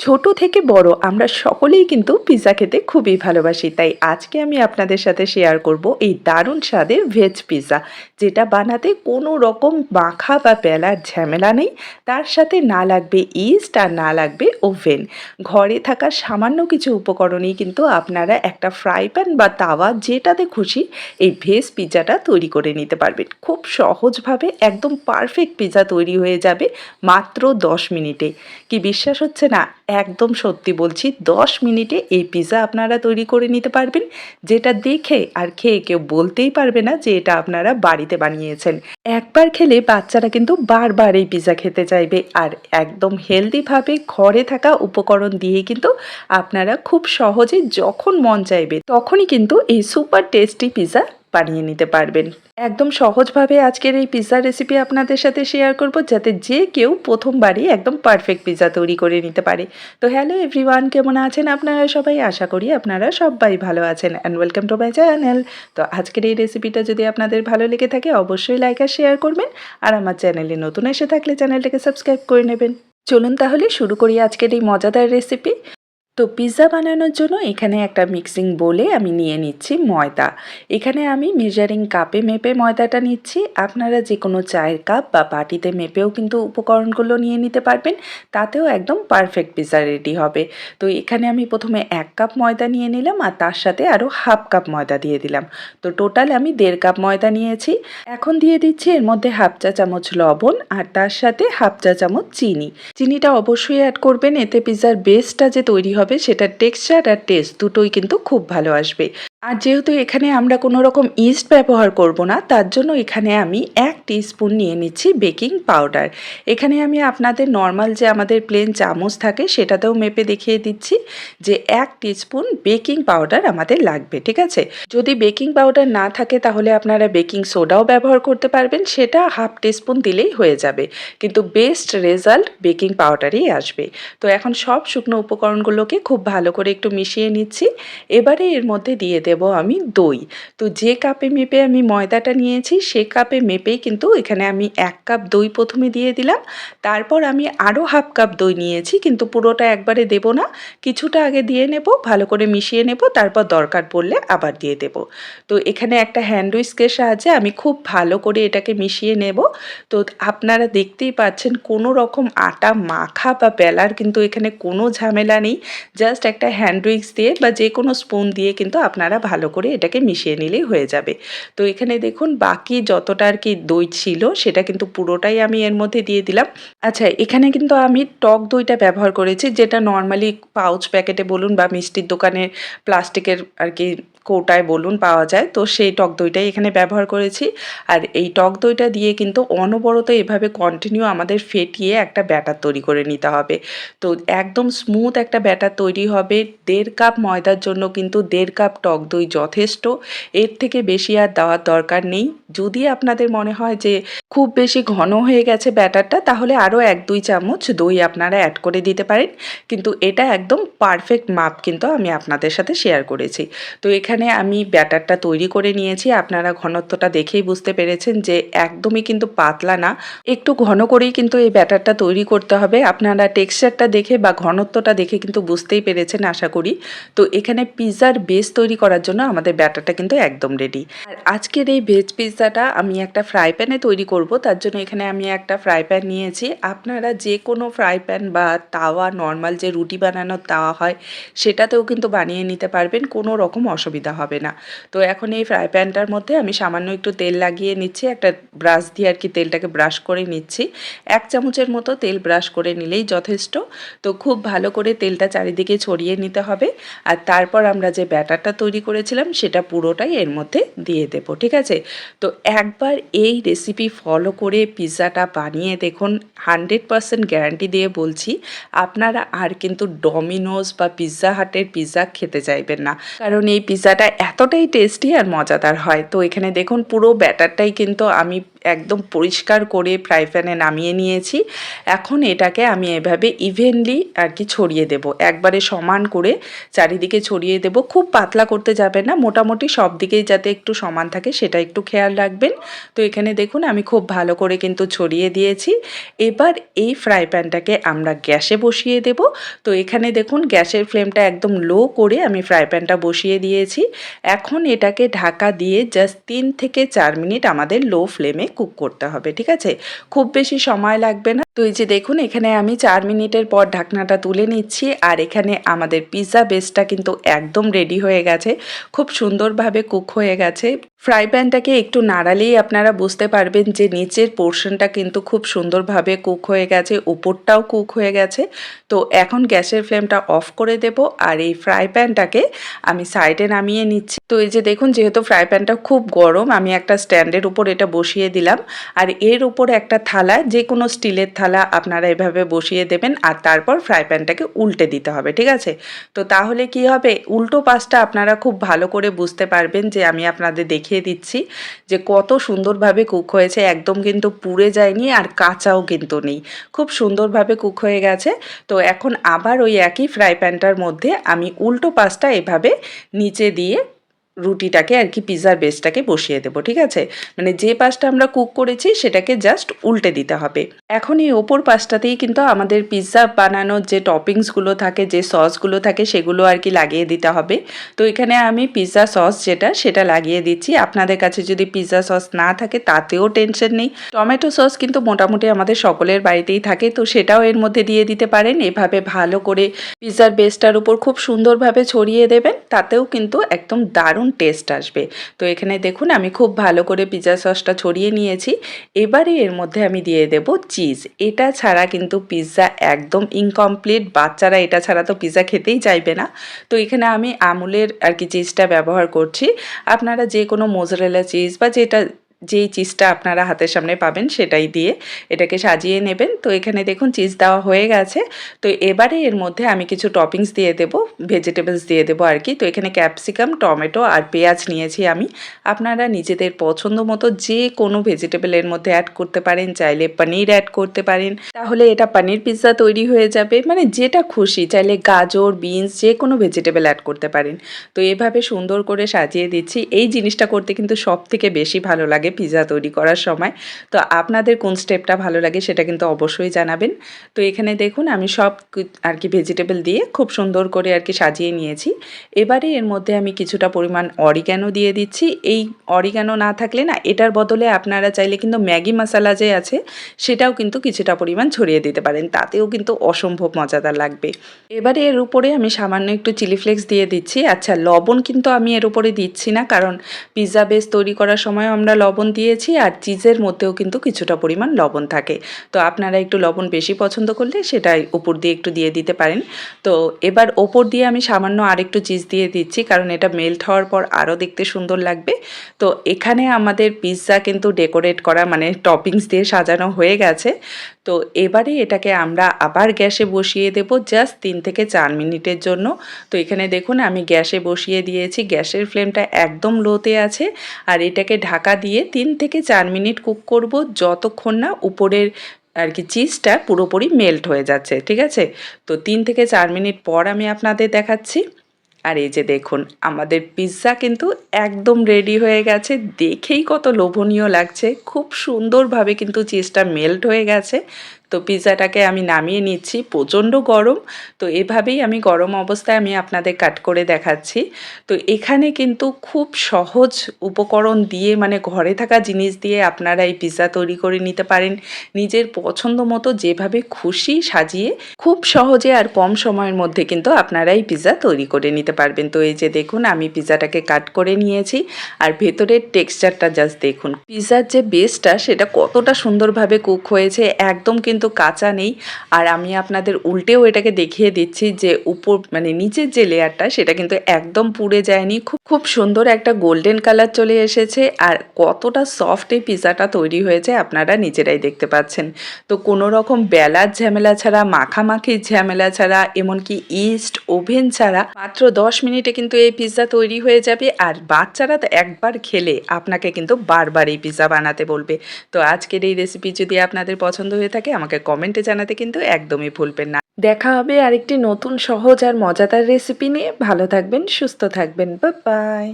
ছোট থেকে বড় আমরা সকলেই কিন্তু পিৎজা খেতে খুবই ভালোবাসি। তাই আজকে আমি আপনাদের সাথে শেয়ার করব এই দারুণ স্বাদের ভেজ পিৎজা যেটা বানাতে কোনো রকম মাখা বা বেলার ঝামেলা নেই। তার সাথে না লাগবে ইস্ট আর না লাগবে ওভেন ঘরে থাকা সামান্য কিছু উপকরণেই কিন্তু আপনারা একটা ফ্রাই প্যান বা তাওয়া যেটাতে খুশি এই ভেজ পিৎজাটা তৈরি করে নিতে পারবেন। খুব সহজভাবে একদম পারফেক্ট পিৎজা তৈরি হয়ে যাবে মাত্র দশ মিনিটে। কি বিশ্বাস হচ্ছে না? একদম সত্যি বলছি, দশ মিনিটে এই পিৎজা আপনারা তৈরি করে নিতে পারবেন, যেটা দেখে আর খেয়ে কেউ বলতেই পারবে না যে এটা আপনারা বাড়িতে বানিয়েছেন। একবার খেলে বাচ্চারা কিন্তু বারবার এই পিৎজা খেতে চাইবে আর একদম হেলদিভাবে ঘরে থাকা উপকরণ দিয়ে কিন্তু আপনারা খুব সহজে যখন মন চাইবে তখনই কিন্তু এই সুপার টেস্টি পিৎজা বানিয়ে নিতে পারবেন। একদম সহজভাবে আজকের এই পিৎজা রেসিপি আপনাদের সাথে শেয়ার করব, যাতে যে কেউ প্রথমবারই একদম পারফেক্ট পিৎজা তৈরি করে নিতে পারে। তো হ্যালো এভরিওয়ান কেমন আছেন আপনারা সবাই? আশা করি আপনারা সবাই ভালো আছেন and welcome to my channel তো আজকের এই রেসিপিটা যদি আপনাদের ভালো লেগে থাকে, অবশ্যই লাইক আর শেয়ার করবেন। আর আমার চ্যানেলে নতুন এসে থাকলে চ্যানেলটাকে সাবস্ক্রাইব করে নেবেন। চলুন তাহলে শুরু করি আজকের এই মজাদার রেসিপি তো পিৎজা বানানোর জন্য এখানে একটা মিক্সিং বলে আমি নিয়ে নিচ্ছি ময়দা। এখানে আমি মেজারিং কাপে মেপে ময়দাটা নিচ্ছি। আপনারা যে কোনো চায়ের কাপ বা বাটিতে মেপেও কিন্তু উপকরণগুলো নিয়ে নিতে পারবেন। তাতেও একদম পারফেক্ট পিৎজা রেডি হবে। তো এখানে আমি প্রথমে এক কাপ ময়দা নিয়ে নিলাম আর তার সাথে আরও হাফ কাপ ময়দা দিয়ে দিলাম। তো টোটাল আমি দেড় কাপ ময়দা নিয়েছি। এখন দিয়ে দিচ্ছি এর মধ্যে হাফ চা চামচ লবণ আর তার সাথে হাফ চা চামচ চিনি। চিনিটা অবশ্যই অ্যাড করবেন, এতে পিৎজার বেসটা যে তৈরি হবে সেটার টেক্সচার আর টেস্ট দুটোই কিন্তু খুব ভালো আসবে। আর যেহেতু এখানে আমরা কোনো রকম ইস্ট ব্যবহার করব না, তার জন্য এখানে আমি এক স্পুন নিয়ে নিচ্ছি বেকিং পাউডার এখানে আমি আপনাদের নর্মাল যে আমাদের প্লেন চামচ থাকে, সেটাতেও মেপে দেখিয়ে দিচ্ছি যে এক স্পুন বেকিং পাউডার আমাদের লাগবে, ঠিক আছে? যদি বেকিং পাউডার না থাকে, তাহলে আপনারা বেকিং সোডাও ব্যবহার করতে পারবেন, সেটা হাফ স্পুন দিলেই হয়ে যাবে। কিন্তু বেস্ট রেজাল্ট বেকিং পাউডারই আসবে। তো এখন সব শুকনো উপকরণগুলোকে খুব ভালো করে একটু মিশিয়ে নিচ্ছি। এবারে এর মধ্যে দিয়ে দেব আমি দই। তো যে কাপে মেপে আমি ময়দাটা নিয়েছি, সে কাপে মেপেই কিন্তু এখানে আমি এক কাপ দই প্রথমে দিয়ে দিলাম। তারপর আমি আরও হাফ কাপ দই নিয়েছি, কিন্তু পুরোটা একবারে দেব না। কিছুটা আগে দিয়ে নেব, ভালো করে মিশিয়ে নেব, তারপর দরকার পড়লে আবার দিয়ে দেব। তো এখানে একটা হ্যান্ড উইস্কের সাহায্যে আমি খুব ভালো করে এটাকে মিশিয়ে নেব। তো আপনারা দেখতেই পাচ্ছেন, কোনো রকম আটা মাখা বা বেলার কিন্তু এখানে কোনো ঝামেলা নেই। জাস্ট একটা হ্যান্ড উইক্স দিয়ে বা যে কোনো স্পুন দিয়ে কিন্তু আপনারা ভালো করে এটাকে মিশিয়ে নিলেই হয়ে যাবে। তো এখানে দেখুন, বাকি যতটা আর কি দই ছিল, সেটা কিন্তু পুরোটাই আমি এর মধ্যে দিয়ে দিলাম। আচ্ছা এখানে কিন্তু আমি টক দইটা ব্যবহার করেছি, যেটা নর্মালি পাউচ প্যাকেটে বলুন বা মিষ্টির দোকানে প্লাস্টিকের আর কি কৌটায় বলুন পাওয়া যায়। তো সেই টক দইটাই এখানে ব্যবহার করেছি। আর এই টক দইটা দিয়ে কিন্তু অনবরত এভাবে কন্টিনিউ আমাদের ফেটিয়ে একটা ব্যাটার তৈরি করে নিতে হবে। তো একদম স্মুথ একটা ব্যাটার তৈরি হবে। দেড় কাপ ময়দার জন্য কিন্তু দেড় কাপ টক দই যথেষ্ট। এর থেকে বেশি আর দেওয়ার দরকার নেই। যদি আপনাদের মনে হয় যে খুব বেশি ঘন হয়ে গেছে ব্যাটারটা, তাহলে আরও এক দুই চামচ দই আপনারা অ্যাড করে দিতে পারেন। কিন্তু এটা একদম পারফেক্ট মাপ কিন্তু আমি আপনাদের সাথে শেয়ার করেছি। তো এখানে আমি ব্যাটারটা তৈরি করে নিয়েছি। আপনারা ঘনত্বটা দেখেই বুঝতে পেরেছেন যে একদমই কিন্তু পাতলা না। একটু ঘন করেই কিন্তু এই ব্যাটারটা তৈরি করতে হবে। আপনারা টেক্সচারটা দেখে বা ঘনত্বটা দেখে কিন্তু বুঝতেই পেরেছেন, আশা করি। তো এখানে পিৎজার বেস তৈরি করার জন্য আমাদের ব্যাটারটা কিন্তু একদম রেডি আর আজকের এই ভেজ পিৎজাটা আমি একটা ফ্রাই প্যানে তৈরি করব। তার জন্য এখানে আমি একটা ফ্রাই প্যান নিয়েছি। আপনারা যে কোনো ফ্রাই প্যান বা তাওয়া নর্মাল যে রুটি বানানোর তাওয়া হয়, সেটাতেও কিন্তু বানিয়ে নিতে পারবেন। কোনো রকম অসুবিধা হবে না। তো এখন এই ফ্রাই প্যানটার মধ্যে আমি সামান্য একটু তেল লাগিয়ে নিচ্ছি, একটা ব্রাশ দিয়ে আর কি তেলটাকে ব্রাশ করে নিচ্ছি। এক চামচের মতো তেল ব্রাশ করে নিলেই যথেষ্ট। তো খুব ভালো করে তেলটা চারিদিকে ছড়িয়ে নিতে হবে। আর তারপর আমরা যে ব্যাটারটা তৈরি করেছিলাম, সেটা পুরোটাই এর মধ্যে দিয়ে দেব, ঠিক আছে? তো একবার এই রেসিপি ফলো করে পিৎজাটা বানিয়ে দেখুন, হান্ড্রেড পারসেন্ট গ্যারান্টি দিয়ে বলছি, আপনারা আর কিন্তু ডমিনোজ বা পিৎজা হাটের পিৎজা খেতে চাইবেন না। কারণ এই পিৎজাটা এতটাই টেস্টি আর মজাদার হয়। তো এখানে দেখুন পুরো ব্যাটারটাই কিন্তু আমি একদম পরিষ্কার করে ফ্রাই প্যানে নামিয়ে নিয়েছি। এখন এটাকে আমি এভাবে ইভেনলি আর কি ছড়িয়ে দেব। একবারে সমান করে চারিদিকে ছড়িয়ে দেব। খুব পাতলা করতে যাবে না, মোটামুটি সব দিকেই যাতে একটু সমান থাকে সেটা একটু খেয়াল রাখবেন। তো এখানে দেখুন, আমি খুব ভালো করে কিন্তু ছড়িয়ে দিয়েছি। এবার এই ফ্রাই প্যানটাকে আমরা গ্যাসে বসিয়ে দেব। তো এখানে দেখুন, গ্যাসের ফ্লেমটা একদম লো করে আমি ফ্রাই প্যানটা বসিয়ে দিয়েছি। এখন এটাকে ঢাকা দিয়ে জাস্ট তিন থেকে চার মিনিট আমাদের লো ফ্লেমে কুক করতে হবে ঠিক আছে? খুব বেশি সময় লাগবে না। তো এই যে দেখুন, এখানে আমি চার মিনিটের পর ঢাকনাটা তুলে নিচ্ছি আর এখানে আমাদের পিৎজা বেসটা কিন্তু একদম রেডি হয়ে গেছে। খুব সুন্দরভাবে কুক হয়ে গেছে। ফ্রাই প্যানটাকে একটু নাড়ালেই আপনারা বুঝতে পারবেন যে নিচের পোর্শনটা কিন্তু খুব সুন্দরভাবে কুক হয়ে গেছে, উপরটাও কুক হয়ে গেছে। তো এখন গ্যাসের ফ্লেমটা অফ করে দেব আর এই ফ্রাই প্যানটাকে আমি সাইডে নামিয়ে নিচ্ছি। তো এই যে দেখুন, যেহেতু ফ্রাই প্যানটা খুব গরম, আমি একটা স্ট্যান্ডের উপর এটা বসিয়ে দিলাম। আর এর উপর একটা থালা যে কোনো স্টিলের থালা আপনারা এভাবে বসিয়ে দেবেন আর তারপর ফ্রাই প্যানটাকে উল্টে দিতে হবে, ঠিক আছে? তো তাহলে কি হবে? উল্টো পাশটা আপনারা খুব ভালো করে বুঝতে পারবেন যে আমি আপনাদের দেখিয়ে দিচ্ছি যে কত সুন্দরভাবে কুক হয়েছে, একদম কিন্তু পুড়ে যায়নি আর কাঁচাও কিন্তু নেই। খুব সুন্দরভাবে কুক হয়ে গেছে। তো এখন আবার ওই একই ফ্রাই প্যানটার মধ্যে আমি উল্টো পাশটা এভাবে নিচে দিয়ে রুটিটাকে আর কি পিৎজার বেসটাকে বসিয়ে দেবো, ঠিক আছে? মানে যে পাশটা আমরা কুক করেছি সেটাকে জাস্ট উল্টে দিতে হবে। এখন এই ওপর পাশটাতেই কিন্তু আমাদের পিৎজা বানানোর যে টপিংসগুলো থাকে, যে সসগুলো থাকে, সেগুলো আর কি লাগিয়ে দিতে হবে। তো এখানে আমি পিৎজা সস যেটা, সেটা লাগিয়ে দিচ্ছি। আপনাদের কাছে যদি পিৎজা সস না থাকে, তাতেও টেনশন নেই। টমেটো সস কিন্তু মোটামুটি আমাদের সকলের বাড়িতেই থাকে, তো সেটাও এর মধ্যে দিয়ে দিতে পারেন। এভাবে ভালো করে পিৎজার বেসটার উপর খুব সুন্দরভাবে ছড়িয়ে দেবেন, তাতেও কিন্তু একদম দারুণ টেস্ট আসবে। তো এখানে দেখুন, আমি খুব ভালো করে পিজা সসটা ছড়িয়ে নিয়েছি। এবারে এর মধ্যে আমি দিয়ে দেব চিজ এটা ছাড়া কিন্তু পিৎজা একদম ইনকমপ্লিট বাচ্চারা এটা ছাড়া তো পিৎজা খেতেই চাইবে না। তো এখানে আমি আমুলের আর কি চিজটা ব্যবহার করছি। আপনারা যে কোনো মোজরেলা চিজ বা যেটা যেই চিজটা আপনারা হাতের সামনে পাবেন সেটাই দিয়ে এটাকে সাজিয়ে নেবেন। তো এখানে দেখুন চিজ দেওয়া হয়ে গেছে। তো এবারে এর মধ্যে আমি কিছু টপিংস দিয়ে দেবো ভেজিটেবলস দিয়ে দেবো আর কি। তো এখানে ক্যাপসিকাম টমেটো আর পেঁয়াজ নিয়েছি আমি। আপনারা নিজেদের পছন্দ মতো যে কোনো ভেজিটেবলের মধ্যে অ্যাড করতে পারেন, চাইলে পনির অ্যাড করতে পারেন। তাহলে এটা পনির পিৎজা তৈরি হয়ে যাবে। মানে যেটা খুশি, চাইলে গাজর বিনস যে কোনো ভেজিটেবল অ্যাড করতে পারেন। তো এভাবে সুন্দর করে সাজিয়ে দিচ্ছি। এই জিনিসটা করতে কিন্তু সব থেকে বেশি ভালো লাগে। পিৎজা তৈরি করার সময়। তো আপনাদের কোন স্টেপটা ভালো লাগে সেটা কিন্তু অবশ্যই জানাবেন। তো এখানে দেখুন, আমি সব আর কি ভেজিটেবল দিয়ে খুব সুন্দর করে আর কি সাজিয়ে নিয়েছি। এবারে এর মধ্যে আমি কিছুটা পরিমাণ অরিগ্যানো দিয়ে দিচ্ছি। এই অরিগ্যানো না থাকলে না, এটার বদলে আপনারা চাইলে কিন্তু ম্যাগি মশলা যে আছে, সেটাও কিন্তু কিছুটা পরিমাণ ছড়িয়ে দিতে পারেন। তাতেও কিন্তু অসম্ভব মজাদার লাগবে। এবারে এর উপরে আমি সামান্য একটু চিলি ফ্লেক্স দিয়ে দিচ্ছি। আচ্ছা লবণ কিন্তু আমি এর উপরে দিচ্ছি না, কারণ পিৎজা বেস তৈরি করার সময় আমরা লবণ লবণ দিয়েছি আর চিজের মধ্যেও কিন্তু কিছুটা পরিমাণ লবণ থাকে। তো আপনারা একটু লবণ বেশি পছন্দ করলে সেটাই উপর দিয়ে একটু দিয়ে দিতে পারেন। তো এবার ওপর দিয়ে আমি সামান্য আরেকটু চিজ দিয়ে দিচ্ছি, কারণ এটা মেল্ট হওয়ার পর আরও দেখতে সুন্দর লাগবে। তো এখানে আমাদের পিৎজা কিন্তু ডেকোরেট করা মানে টপিংস দিয়ে সাজানো হয়ে গেছে। তো এবারে এটাকে আমরা আবার গ্যাসে বসিয়ে দেব জাস্ট তিন থেকে চার মিনিটের জন্য। তো এখানে দেখুন, আমি গ্যাসে বসিয়ে দিয়েছি, গ্যাসের ফ্লেমটা একদম লোতে আছে। আর এটাকে ঢাকা দিয়ে তিন থেকে চার মিনিট কুক করব যতক্ষণ না উপরের আর কি চিজটা পুরোপুরি মেল্ট হয়ে যাচ্ছে, ঠিক আছে? তো তিন থেকে চার মিনিট পর আমি আপনাদের দেখাচ্ছি। আর এই যে দেখুন, আমাদের পিৎজা কিন্তু একদম রেডি হয়ে গেছে। দেখেই কত লোভনীয় লাগছে। খুব সুন্দরভাবে কিন্তু চিজটা মেল্ট হয়ে গেছে। তো পিৎজাটাকে আমি নামিয়ে নিচ্ছি, প্রচণ্ড গরম। তো এভাবেই আমি গরম অবস্থায় আমি আপনাদের কাট করে দেখাচ্ছি। তো এখানে কিন্তু খুব সহজ উপকরণ দিয়ে মানে ঘরে থাকা জিনিস দিয়ে আপনারা এই পিৎজা তৈরি করে নিতে পারেন। নিজের পছন্দ মতো যেভাবে খুশি সাজিয়ে, খুব সহজে আর কম সময়ের মধ্যে কিন্তু আপনারা এই পিৎজা তৈরি করে নিতে পারবেন। তো এই যে দেখুন, আমি পিৎজাটাকে কাট করে নিয়েছি। আর ভেতরের টেক্সচারটা জাস্ট দেখুন। পিৎজার যে বেসটা সেটা কতটা সুন্দরভাবে কুক হয়েছে, একদম কিন্তু কিন্তু কাঁচা নেই। আর আমি আপনাদের উল্টেও এটাকে দেখিয়ে দিচ্ছি যে উপর মানে নিচের যে লেয়ারটা সেটা কিন্তু একদম পুড়ে যায়নি। খুব খুব সুন্দর একটা গোল্ডেন কালার চলে এসেছে। আর কতটা সফট এই পিৎজাটা তৈরি হয়েছে আপনারা নিজেরাই দেখতে পাচ্ছেন। তো কোনো রকম বেলার ঝামেলা ছাড়া, মাখামাখির ঝামেলা ছাড়া, এমনকি ইস্ট ওভেন ছাড়া, মাত্র দশ মিনিটে কিন্তু এই পিৎজা তৈরি হয়ে যাবে। আর বাচ্চারা তো একবার খেলে আপনাকে কিন্তু বারবার এই পিৎজা বানাতে বলবে। তো আজকের এই রেসিপি যদি আপনাদের পছন্দ হয়ে থাকে আমাকে কমেন্টে জানাতে কিন্তু একদমই ভুলবেন না। দেখা হবে আরেকটি নতুন সহজ আর মজাদার রেসিপি নিয়ে। ভালো থাকবেন, সুস্থ থাকবেন। বাই